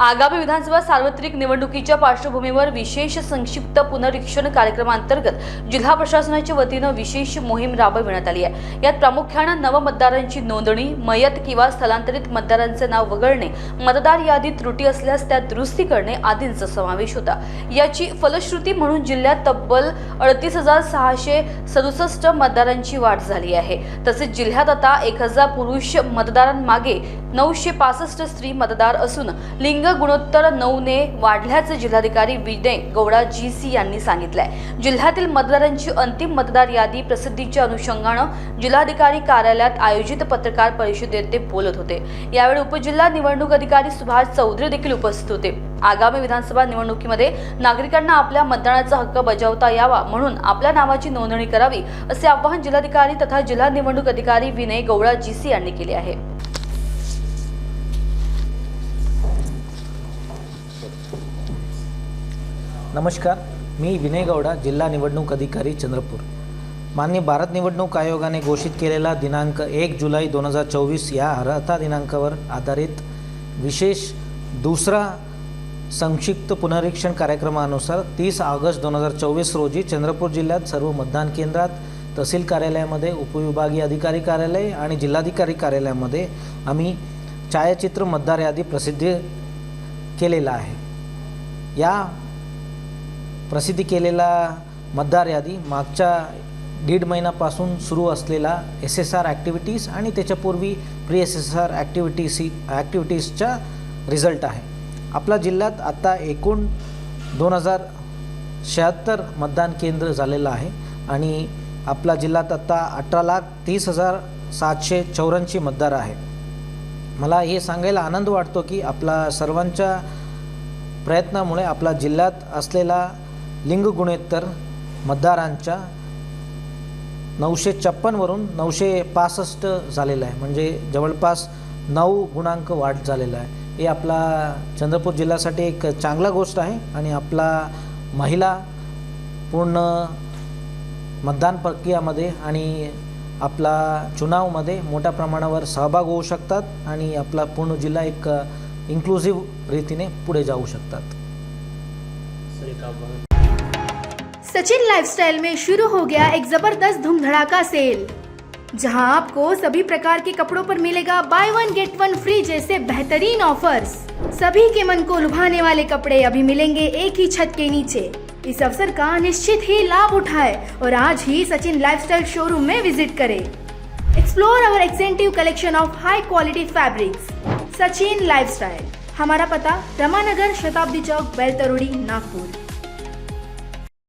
आगामी विधानसभा सार्वत्रिक निवडणुकीच्या पार्श्वभूमीवर विशेष संक्षिप्त पुनरीक्षण कार्यक्रमांतर्गत जिल्हा प्रशासनाच्या वतीनं विशेष मोहीम राबविण्यात आली आहे. यात प्रामुख्यानं नवमतदारांची नोंदणी मयत किंवा स्थलांतरित मतदारांचे नाव वगळणे मतदार यादीत त्रुटी असल्यास त्या दुरुस्ती करणे आदींचा समावेश होता. याची फलश्रुती म्हणून जिल्ह्यात तब्बल अडतीस हजार सहाशे सदुसष्ट मतदारांची वाढ झाली आहे. तसेच जिल्ह्यात आता एक हजार पुरुष मतदारांमागे नऊशे पासष्ट स्त्री मतदार असून लिंग गुणोत्तर नऊने वाढल्याचं जिल्हाधिकारी विनय गौडा जी सी यांनी सांगितलंय. जिल्ह्यातील मतदारांची अंतिम मतदार यादी प्रसिद्धीच्या अनुषंगानं जिल्हाधिकारी कार्यालयात आयोजित पत्रकार परिषदेत ते बोलत होते. यावेळी उपजिल्हा निवडणूक अधिकारी सुभाष चौधरी देखील उपस्थित होते. आगामी विधानसभा निवडणुकीमध्ये नागरिकांना आपल्या मतदानाचा हक्क बजावता यावा म्हणून आपल्या नावाची नोंदणी करावी असे आवाहन जिल्हाधिकारी तथा जिल्हा निवडणूक अधिकारी विनय गौडा जी सी यांनी केले आहे. नमस्कार मी विनय गौडा जिल्हा निवडणूक अधिकारी चंद्रपूर. मान्य भारत निवडणूक आयोगाने घोषित केलेला दिनांक एक जुलै दोन हजार चोवीस या अर्हता दिनांकावर आधारित विशेष दुसरा संक्षिप्त पुनरीक्षण कार्यक्रमानुसार तीस ऑगस्ट दोन हजार चोवीस रोजी चंद्रपूर जिल्ह्यात सर्व मतदान केंद्रात तहसील कार्यालयामध्ये उपविभागीय अधिकारी कार्यालय आणि जिल्हाधिकारी कार्यालयामध्ये आम्ही छायाचित्र मतदार यादी प्रसिद्ध केलेला आहे. या प्रसिद्धी केलेला मतदार यादी मागच्या दीड महिन्यापासून सुरू असलेला एस एस आर ॲक्टिव्हिटीज आणि त्याच्यापूर्वी pre S S R activities ॲक्टिव्हिटीजचा result आहे. आपल्या जिल्ह्यात आता एकूण दोन हजार शहात्तर मतदान केंद्र झालेलं आहे आणि आपल्या जिल्ह्यात आत्ता अठरा लाख तीस हजार सातशे चौऱ्याऐंशी मतदार आहे मला हे सांगायला आनंद वाटतो की आपला सर्वांच्या प्रयत्नामुळे आपला जिल्ह्यात असलेला लिंग गुणोत्तर मतदारांच्या नऊशे छप्पनवरून नऊशे पासष्ट झालेलं आहे. म्हणजे जवळपास नऊ गुणांक वाढ झालेला आहे. हे आपला चंद्रपूर जिल्ह्यासाठी एक चांगला गोष्ट आहे आणि आपला महिला पूर्ण मतदान प्रक्रियामध्ये आणि आपला चुनावमध्ये मोठ्या प्रमाणावर सहभाग होऊ शकतात आणि आपला पूर्ण जिल्हा एक इन्क्लुझिव्ह रीतीने पुढे जाऊ शकतात. सचिन लाइफस्टाइल में शुरू हो गया एक ज़बरदस्त धूम धड़ाका सेल जहाँ आपको सभी प्रकार के कपड़ों पर मिलेगा buy one get one free जैसे बेहतरीन ऑफर्स सभी के मन को लुभाने वाले कपड़े अभी मिलेंगे एक ही छत के नीचे। इस अवसर का निश्चित ही लाभ उठाए और आज ही सचिन लाइफस्टाइल शोरूम में विज़िट करें। Explore our एक्सेंटिव collection of high quality fabrics Sachin lifestyle हमारा पता रमानगर शताब्दी चौक, बेलतरोड़ी, नागपुर।